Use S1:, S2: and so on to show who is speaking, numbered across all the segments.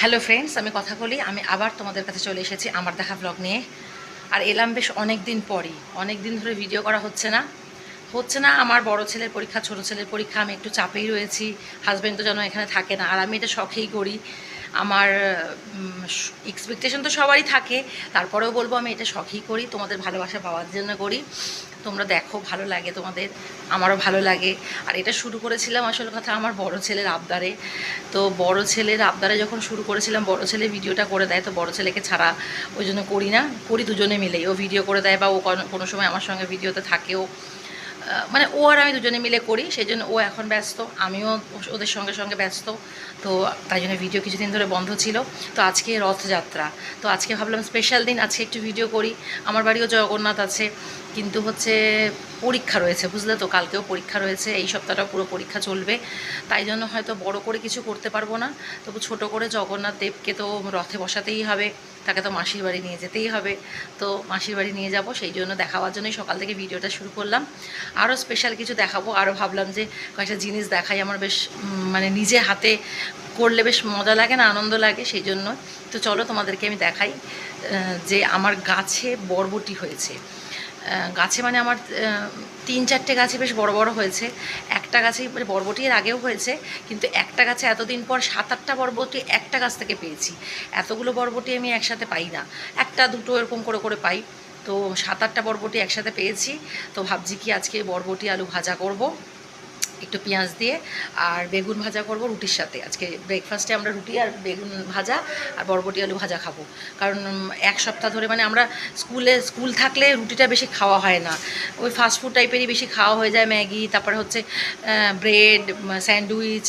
S1: Hello friends আমি কথা বলি, আমি আবার তোমাদের কাছে চলে এসেছি আমার দেখা ব্লগ নিয়ে। আর এলাম বেশ অনেক দিন পরই অনেক দিন ধরে ভিডিও করা হচ্ছে না। হচ্ছে না, আমার বড় ছেলের পরীক্ষা, ছোট ছেলের পরীক্ষা, আমি একটু চাপেই রয়েছি হাজব্যান্ড তো যেন এখানে থাকে না, আর আমি এটা শখেই করি। আমার এক্সপেকটেশন তো সবারই থাকে, তারপরেও বলব আমি এটা শখই করি, তোমাদের ভালোবাসা পাওয়ার জন্য করি। তোমরা দেখো, ভালো লাগে তোমাদের, আমারও ভালো লাগে। আর এটা শুরু করেছিলাম আসল কথা আমার বড় ছেলের আবদারে। তো বড় ছেলের আবদারে যখন শুরু করেছিলাম, বড় ছেলে ভিডিওটা করে দেয়, তো বড় ছেলেকে ছাড়া ওই জন্য করি না, করি দুজনে মিলেই। ও ভিডিও করে দেয় বা ও কোনো- সময় আমার সঙ্গে ভিডিওতে থাকেও। মানে ও আর আমি দুজনে মিলে করি সেই জন্য ও এখন ব্যস্ত, আমিও ওদের সঙ্গে সঙ্গে ব্যস্ত। তো তাই জন্য ভিডিও কিছুদিন ধরে বন্ধ ছিল। তো আজকে রথযাত্রা। তো আজকে ভাবলাম স্পেশাল দিন, আজকে একটু ভিডিও করি। আমার বাড়িও জগন্নাথ আছে। কিন্তু হচ্ছে পরীক্ষা রয়েছে, বুঝলে তো? কালকেও পরীক্ষা রয়েছে, এই সপ্তাহটা পুরো পরীক্ষা চলবে। তাই জন্য হয়তো বড় করে কিছু করতে পারব না। তবু ছোট করে জগন্নাথ দেবকে তো রথে বসাতেই হবে, তাকে তো মাসির বাড়ি নিয়ে যেতেই হবে। তো মাসির বাড়ি নিয়ে যাব, সেই জন্য দেখাবার জন্যই সকাল থেকে ভিডিওটা শুরু করলাম। আরও স্পেশাল কিছু দেখাবো, আরও ভাবলাম যে কয়েকটা জিনিস দেখাই, আমার বেশ মানে নিজে হাতে করলে বেশ মজা লাগে না, আনন্দ লাগে, সেই জন্য। তো চলো তোমাদেরকে আমি দেখাই যে আমার গাছে বরবটি হয়েছে। গাছে মানে আমার তিন চারটে গাছে বেশ বড় বড় হয়েছে। একটা গাছে মানে বরবটি এর আগেও হয়েছে, কিন্তু একটা গাছে এতদিন পর সাত আটটা বরবটি একটা গাছ থেকে পেয়েছি। এতগুলো বরবটি আমি একসাথে পাই না। একটা, দুটো এরকম করে করে পাই। তো সাত আটটা বরবটি একসাথে পেয়েছি। তো ভাবছি কি আজকে বরবটি আলু ভাজা করব। একটু পেঁয়াজ দিয়ে আর বেগুন ভাজা করব রুটির সাথে। আজকে ব্রেকফাস্টে আমরা রুটি আর বেগুন ভাজা আর বরবটি আলু ভাজা খাব। কারণ এক সপ্তাহ ধরে মানে আমরা স্কুলে, স্কুল থাকলে রুটিটা বেশি খাওয়া হয় না। ওই ফাস্টফুড টাইপেরই বেশি খাওয়া হয়ে যায় ম্যাগি, তারপরে হচ্ছে ব্রেড স্যান্ডউইচ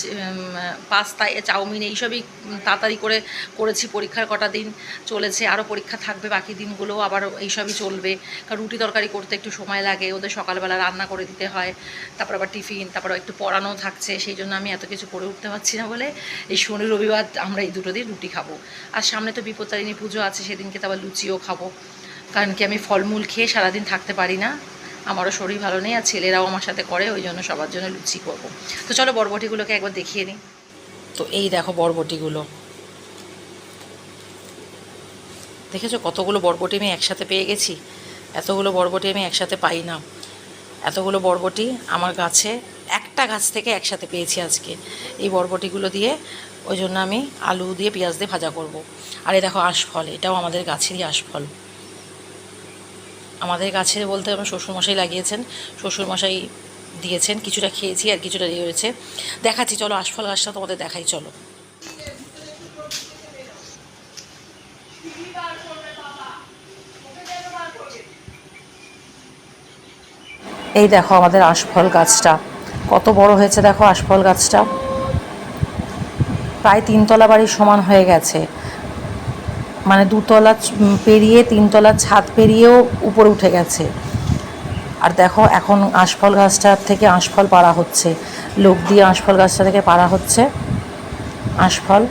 S1: পাস্তা চাউমিন এইসবই তাড়াতাড়ি করে করেছি। পরীক্ষার কটা দিন চলেছে আরও পরীক্ষা থাকবে বাকি দিনগুলো আবার এইসবই চলবে। কারণ রুটি তরকারি করতে একটু সময় লাগে, ওদের সকালবেলা রান্না করে দিতে হয়, তারপর আবার টিফিন, তারপর একটু পড়ানো থাকছে, সেই জন্য আমি এত কিছু করে উঠতে পারছি না বলে এই শনি, রবিবার আমরা এই দুটো দিন রুটি খাব। আর সামনে তো বিপত্তারিণী পুজো আছে, সেদিনকে তো আবার লুচিও খাব। কারণ কি আমি ফলমূল খেয়ে সারাদিন থাকতে পারি না। আমারও শরীর ভালো নেই আর ছেলেরাও আমার সাথে করে, ওই জন্য সবার জন্য লুচি করব। তো চলো বরবটিগুলোকে একবার দেখিয়ে নিই তো এই দেখো বরবটিগুলো। দেখেছ কতগুলো বরবটি আমি একসাথে পেয়ে গেছি? এতগুলো বরবটি আমি একসাথে পাই না। এতগুলো বরবটি আমার গাছে একটা গাছ থেকে একসাথে পেয়েছি আজকে। এই বরবটিগুলো দিয়ে ওই জন্য আমি আলু দিয়ে পেঁয়াজ দিয়ে ভাজা করব। আর এই দেখো আশফল, এটাও আমাদের গাছেরই আশফল। আমাদের গাছের বলতে আমার শ্বশুরমশাই লাগিয়েছেন, শ্বশুরমশাই দিয়েছেন, কিছুটা খেয়েছি আর কিছুটা ইয়ে রয়েছে দেখাচ্ছি, চলো আশফল গাছটা তোমাদের দেখাই, চলো। এই দেখো আমাদের আশফল গাছটা। কত বড় হয়েছে দেখো আশফল গাছটা। প্রায় তিনতলা বাড়ির সমান হয়ে গেছে। মানে দুতলা পেরিয়ে তিনতলা ছাদ পেরিয়েও উপরে উঠে গেছে। আর দেখো এখন আশফল গাছটার থেকে আশফল পাড়া হচ্ছে। লোক দিয়ে আশফল গাছটা থেকে পাড়া হচ্ছে। আশফল,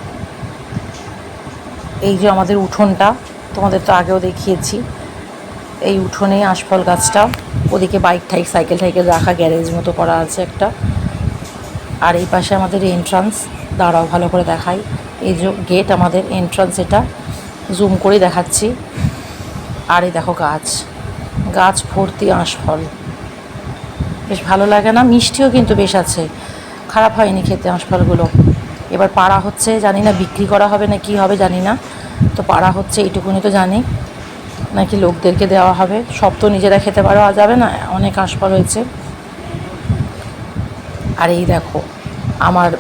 S1: এই যে আমাদের উঠোনটা, তোমাদের তো আগেও দেখিয়েছি। এই উঠোনে আশফল গাছটা। ওদিকে বাইক ঠাইক সাইকেল টাইকেল রাখা গ্যারেজ মতো করা আছে একটা। আর এই পাশে আমাদের এন্ট্রান্স দাঁড়াও, ভালো করে দেখাই। এই যে গেট আমাদের এন্ট্রান্স এটা। জুম করে দেখাচ্ছি। আর এই দেখো গাছ। গাছ ভর্তি আঁশফল। বেশ ভালো লাগে না? মিষ্টিও কিন্তু বেশ আছে। খারাপ হয়নি খেতে আঁশফলগুলো। এবার পাড়া হচ্ছে, জানি না বিক্রি করা হবে না কি হবে, জানি না। তো পাড়া হচ্ছে, এইটুকুনি তো জানি। নাকি লোকদেরকে দেওয়া হবে? সব তো নিজেরা খেতে পারা যাবে না? অনেক আঁশফল হয়েছে আর এই দেখো, আমার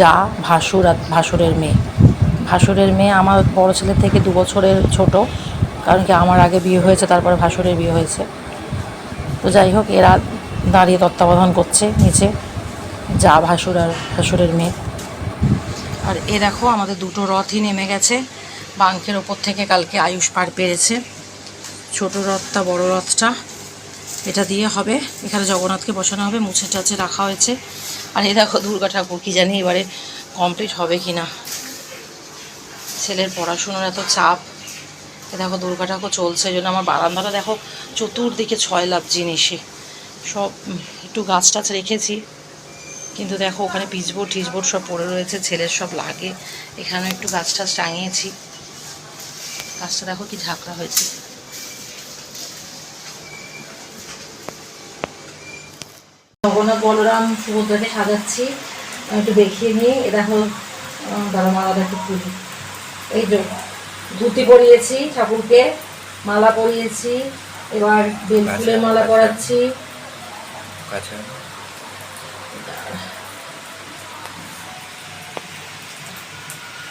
S1: যা ভাসুর আর ভাসুরের মেয়ে। ভাসুরের মেয়ে আমার বড় ছেলের থেকে দু বছরের ছোট, কারণ কি আমার আগে বিয়ে হয়েছে, তারপরে ভাসুরের বিয়ে হয়েছে। তো যাই হোক, এরা দাঁড়িয়ে তত্ত্বাবধান করছে নিচে, যা ভাসুর আর ভাসুরের মেয়ে। আর এ দেখো, আমাদের দুটো রথই নেমে গেছে। বাঙ্কের ওপর থেকে কালকে আয়ুষ পার পেরেছে। ছোট রথটা, বড় রথটা। এটা দিয়ে হবে। এখানে জগন্নাথকে বসানো হবে, মুছে টাছে রাখা হয়েছে। আর এই দেখো দুর্গা ঠাকুর কি জানি এবারে কমপ্লিট হবে কি না ছেলের পড়াশুনোর এত চাপ। এ দেখো দুর্গা ঠাকুর চলছে জন্য আমার বারান্দাটা দেখো চতুর্দিকে ছয় লাভ জিনিসে। সব একটু গাছ টাছ রেখেছি। কিন্তু দেখো ওখানে পিচবোর্ড, টিচবোর্ড সব পড়ে রয়েছে, ছেলের সব লাগে। এখানেও একটু গাছ টাছ টাঙিয়েছি। গাছটা দেখো কি ঝাঁকড়া হয়েছে? জগন্নাথ বলরাম সুভদ্রাকে সাজাচ্ছি। একটু দেখিয়ে নিই। এ দেখো দাঁড়া মালাটা একটু খুলি এই যে ধুতি পরিয়েছি ঠাকুরকে মালা পরিয়েছি এবার বেল ফুলের মালা পরাচ্ছি।
S2: আচ্ছা।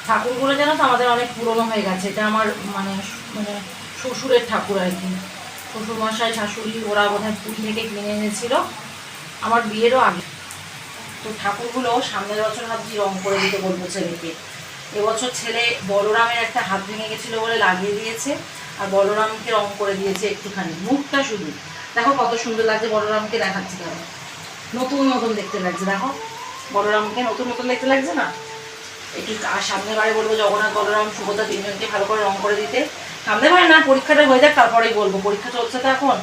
S1: ঠাকুরগুলো যেন তো আমাদের অনেক পুরনো হয়ে গেছে, এটা আমার মানে মানে শ্বশুরের ঠাকুর আর কি। শ্বশুর মশাই শাশুড়ি ওরা বোধহয় পুরী থেকে কিনে এনেছিল, আমার বিয়েরও আগে। তো ঠাকুরগুলো সামনের বছর ভাবছি রং করে দিতে বলব ছেলেকে। এবছর ছেলে বলরামের একটা হাত ভেঙে গেছিল বলে লাগিয়ে দিয়েছে, আর বলরামকে রং করে দিয়েছে একটুখানি। মুখটা শুধু। দেখো কত সুন্দর লাগছে বলরামকে দেখাচ্ছি দেখো নতুন নতুন দেখতে লাগছে, দেখো। বলরামকে নতুন নতুন দেখতে লাগছে না? একটু সামনে বারে বলব, জগন্নাথ, বলরাম, সুভদ্রা তিনজনকে ভালো করে রং করে দিতে। সামনে বারে না, পরীক্ষাটা হয়ে যাক, তারপরেই বলব। পরীক্ষা চলছে তো এখন।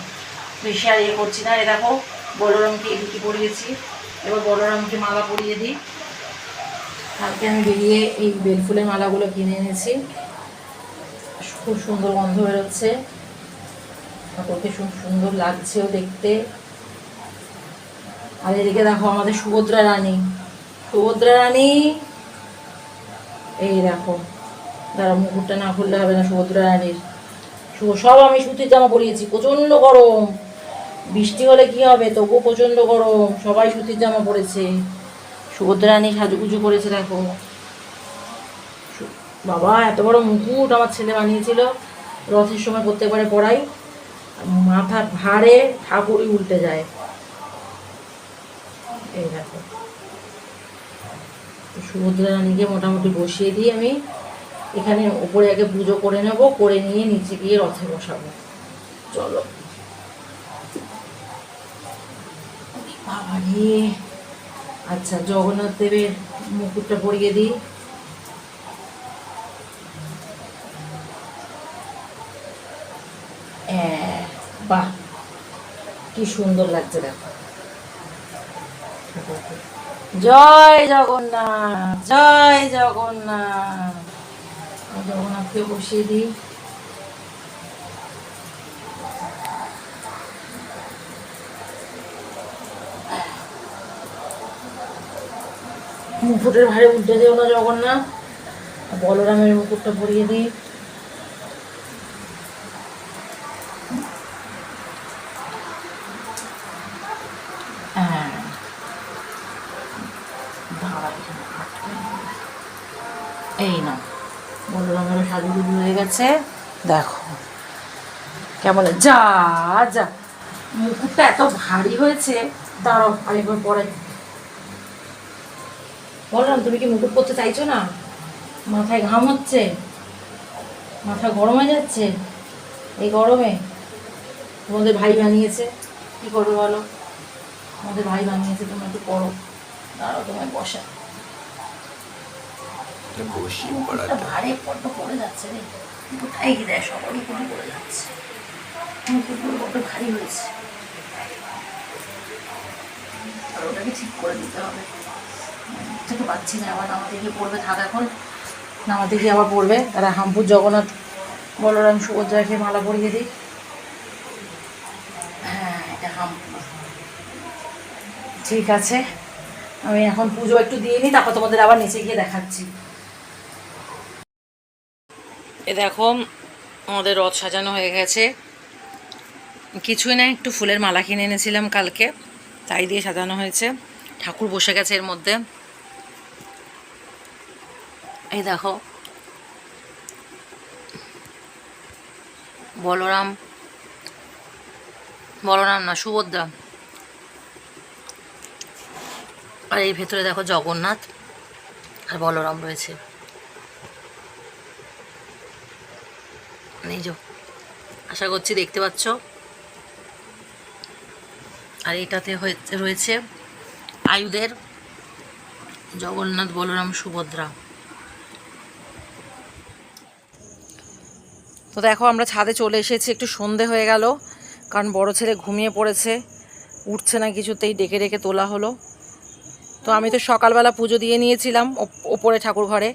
S1: বেশি আর ইয়ে করছি না। এ দেখো, বলরামকে ধুতি পরিয়েছি এবার বলরামকে মালা পরিয়ে দিই। কালকে আমি বেরিয়ে এই বেলফুলের মালাগুলো কিনে এনেছি। খুব সুন্দর গন্ধ বেরোচ্ছে। ঠাকুরকে খুব সুন্দর লাগছেও দেখতে। আর এদিকে দেখো আমাদের সুভদ্রা রানী। সুভদ্রা রানী! এই দেখো। দাঁড়া মুকুটটা না খুললে হবে না, সুভদ্রা রানীর। সব আমি সুতির জামা পরিয়েছি, প্রচণ্ড গরম। বৃষ্টি হলে কি হবে? তবুও প্রচণ্ড গরম। সবাই সুতির জামা পরেছে। সুভদ্রা রানী সাজুগুজু করেছে, দেখো। বাবা, এত বড় মুকুট আমার ছেলে বানিয়েছিল। রথের সময় প্রত্যেকবারে পড়াই মাথা ভারে ঠাকুরই উল্টে যায়। এই দেখো। সুভদ্রা মোটামুটি বসিয়ে দিই আমি এখানে ওপরে আগে পুজো করে নেব, করে নিয়ে নিচে গিয়ে রথে বসাবো। চলো। বাবা আচ্ছা জগন্নাথ দেবের মুকুটটা পরিয়ে দিই। বাহ, কি সুন্দর লাগছে দেখো। জয় জগন্নাথ জয় জগন্নাথ। জগন্নাথকে বসিয়ে দিই। মুকুটের ভারে উল্টে দেও না জগন্নাথ। বলরামের মুকুটটা পরিয়ে দিই হ্যাঁ দাঁড়া এখানে আটকে গেল। এই না বলরামের গেছে দেখো। কেমন যা যা। মুকুটটা এত ভারী হয়েছে। দাঁড়াও আরেকবার পরে। বললাম তুমি কি মুকুট করতে চাইছো না? মাথায় ঘাম হচ্ছে। মাথা গরম হয়ে যাচ্ছে। এই গরমে তোমাদের ভাই বানিয়েছে। কি করবে বলো? তোমাদের ভাই বানিয়েছে তোমরা একটু করো দাঁড়াও তোমায় বসা
S2: পড়াটা
S1: ভারে পড়ে যাচ্ছে রে। কোথায় কি দেয়? সবার উপরে পড়ে যাচ্ছে। মুকুটগুলো বড্ড ভারী হয়েছে। আর ওটাকে ঠিক করে দিতে হবে। ঠিক পাচ্ছি না, আবার নামাতে গিয়ে পড়বে, থাক এখন। নামাতে গিয়ে আবার পড়বে। তারা হামপুর জগন্নাথ বলরাম সুভদ্রাকে মালা পরিয়ে দিই হ্যাঁ এটা হামপুর। ঠিক আছে। আমি এখন পুজো একটু দিয়ে নিই, তারপর তোমাদের আবার নিচে গিয়ে দেখাচ্ছি। এ দেখো, আমাদের রথ সাজানো হয়ে গেছে। কিছুই না, একটু ফুলের মালা কিনে এনেছিলাম কালকে, তাই দিয়ে সাজানো হয়েছে। ঠাকুর বসে গেছে এর মধ্যে। এই দেখো, বলরাম বলরাম না, সুভদ্রা। আর এই ভেতরে দেখো জগন্নাথ আর বলরাম রয়েছে। এই যে আশা করছি দেখতে পাচ্ছ। আর এটাতে হয়েছে, রয়েছে আয়ুদের জগন্নাথ বলরাম সুভদ্রা। তো দেখো, আমরা ছাদে চলে এসেছি, একটু সন্ধে হয়ে গেল, কারণ বড় ছেলে ঘুমিয়ে পড়েছে। উঠছে না কিছুতেই, ডেকে ডেকে তোলা হলো। তো আমি তো সকালবেলা পুজো দিয়ে নিয়েছিলাম, ওপ- ওপরে ঠাকুর ঘরে।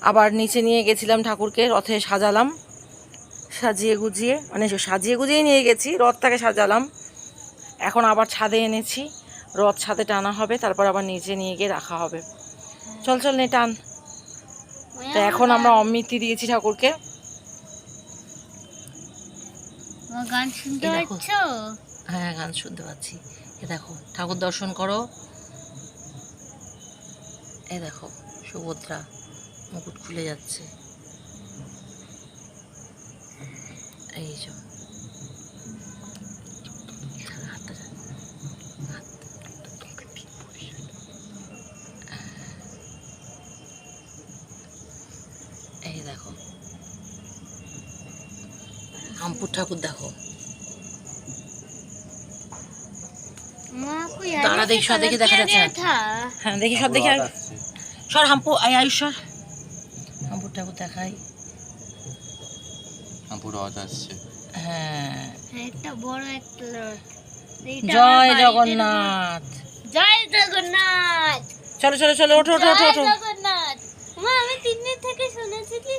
S1: আবার নিচে নিয়ে গেছিলাম ঠাকুরকে, রথে সাজালাম। সাজিয়ে গুজিয়ে মানে সাজিয়ে গুজিয়ে নিয়ে গেছি রথটাকে সাজালাম। এখন আবার ছাদে এনেছি রথ ছাদে টানা হবে তারপর আবার নিচে নিয়ে গিয়ে রাখা হবে। চল চল নে টান। তো এখন আমরা অমৃতি দিয়েছি ঠাকুরকে।
S3: গান শুনতে পাচ্ছ?
S1: হ্যাঁ গান শুনতে পাচ্ছি। এ দেখো ঠাকুর দর্শন করো। এ দেখো সুভদ্রা মুকুট খুলে যাচ্ছে। এই যে। দেখো। হামপুর ঠাকুর দেখো। দাঁড়া দেখি, সব দেখি দেখা যাচ্ছে হ্যাঁ দেখি সব দেখি সর হাম্পু আয় আয়ুষ হাম্পুর ঠাকুর দেখাই।
S2: রথ আসছে।
S1: হ্যাঁ
S3: একটা বড় একটা রথ।
S1: জয় জগন্নাথ।
S3: জয় জগন্নাথ।
S1: চলো চলো চলো ওঠো ওঠো ওঠো ওঠো।
S3: জগন্নাথ। মা আমি তিন দিন থেকে শুনেছি কি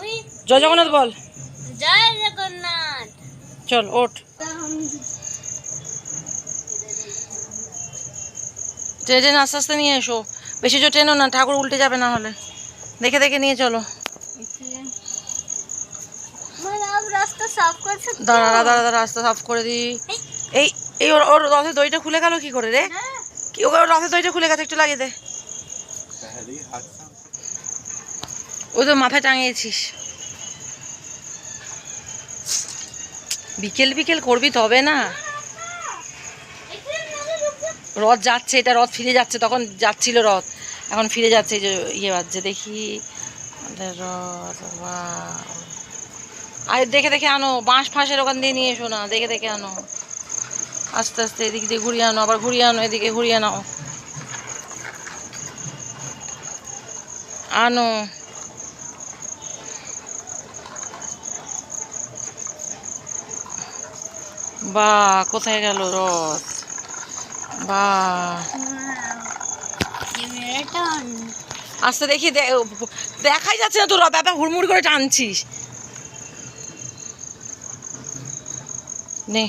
S3: ওই
S1: জয় জগন্নাথ বল।
S3: জয় জগন্নাথ।
S1: চল ওঠ। ট্রেন ট্রেন আস্তে আস্তে নিয়ে এসো। বেশি জোর ট্রেনও না ঠাকুর উল্টে যাবে না হলে। দেখে দেখে নিয়ে চলো। দাঁড়া দাঁড়া দাঁড়া সাফ করে দিই। এই। এই ওর ওর রথের দইটা খুলে গেল কি করে রে? কি ওর রথের দইটা খুলে গেছে একটু লাগিয়ে দে। ওই তো মাথায় টাঙিয়েছিস। বিকেল বিকেল করবি তবে না। রথ যাচ্ছে এটা রথ ফিরে যাচ্ছে তখন যাচ্ছিল রথ। এখন ফিরে যাচ্ছে যে ইয়ে বাজছে দেখি। রথ বাহ। আর দেখে দেখে আনো বাঁশ ফাঁসের ওখান দিয়ে নিয়ে এসো না দেখে দেখে আনো। আস্তে আস্তে এদিক দিয়ে ঘুরিয়ে আনো আবার ঘুরিয়ে আনো এদিকে ঘুরিয়ে নাও। আনো। বা কোথায় গেল রথ? বা। আস্তে দেখি দেখাই যাচ্ছে না তো রথ এত হুড়মুড় করে টানছিস। নে।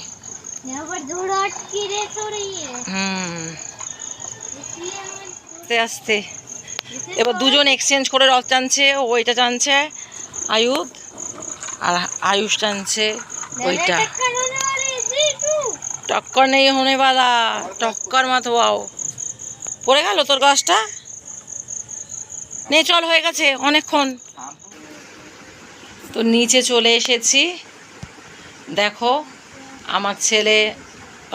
S1: আস্তে আস্তে। এবার দুজন এক্সচেঞ্জ করে রথ টানছে ওইটা টানছে আয়ুব আর আয়ুষ টানছে ওইটা। টক্কর নেই হনে বালা টক্কর মাথোয়াও পড়ে গেল তোর গাছটা নে চল হয়ে গেছে অনেকক্ষণ। তো নিচে চলে এসেছি। দেখো আমার ছেলে,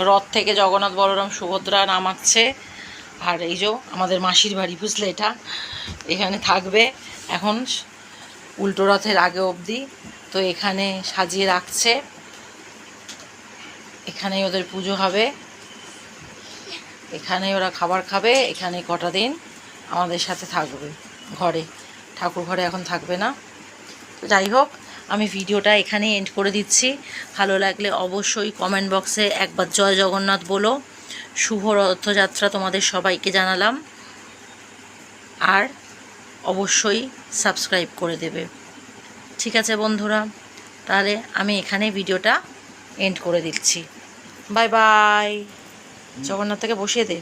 S1: রথ থেকে জগন্নাথ, বলরাম, সুভদ্রা নামাচ্ছে। আর এই যে আমাদের মাসির বাড়ি, বুঝলে এটা? এখানে থাকবে এখন উল্টো রথের আগে অবধি। তো এখানে সাজিয়ে রাখছে। এখানেই ওদের পুজো হবে। এখানে ওরা খাবার খাবে। এখানে কটা দিন আমাদের সাথে থাকবে ঘরে। ঠাকুর ঘরে এখন থাকবে না। তো যাই হোক আমি ভিডিওটা এখানেই এন্ড করে দিচ্ছি। ভালো লাগলে অবশ্যই কমেন্ট বক্সে একবার জয় জগন্নাথ বলো। শুভ রথযাত্রা তোমাদের সবাইকে জানালাম। আর অবশ্যই সাবস্ক্রাইব করে দেবে। ঠিক আছে বন্ধুরা তাহলে আমি এখানে ভিডিওটা এন্ড করে দিচ্ছি। বাই বাই জগন্নাথ থেকে বসিয়ে দে।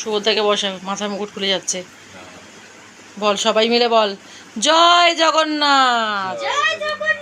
S1: সুভদ্রাকে বসে মাথার মুকুট খুলে যাচ্ছে। বল সবাই মিলে বল। জয় জগন্নাথ।
S3: জয় জগন্নাথ।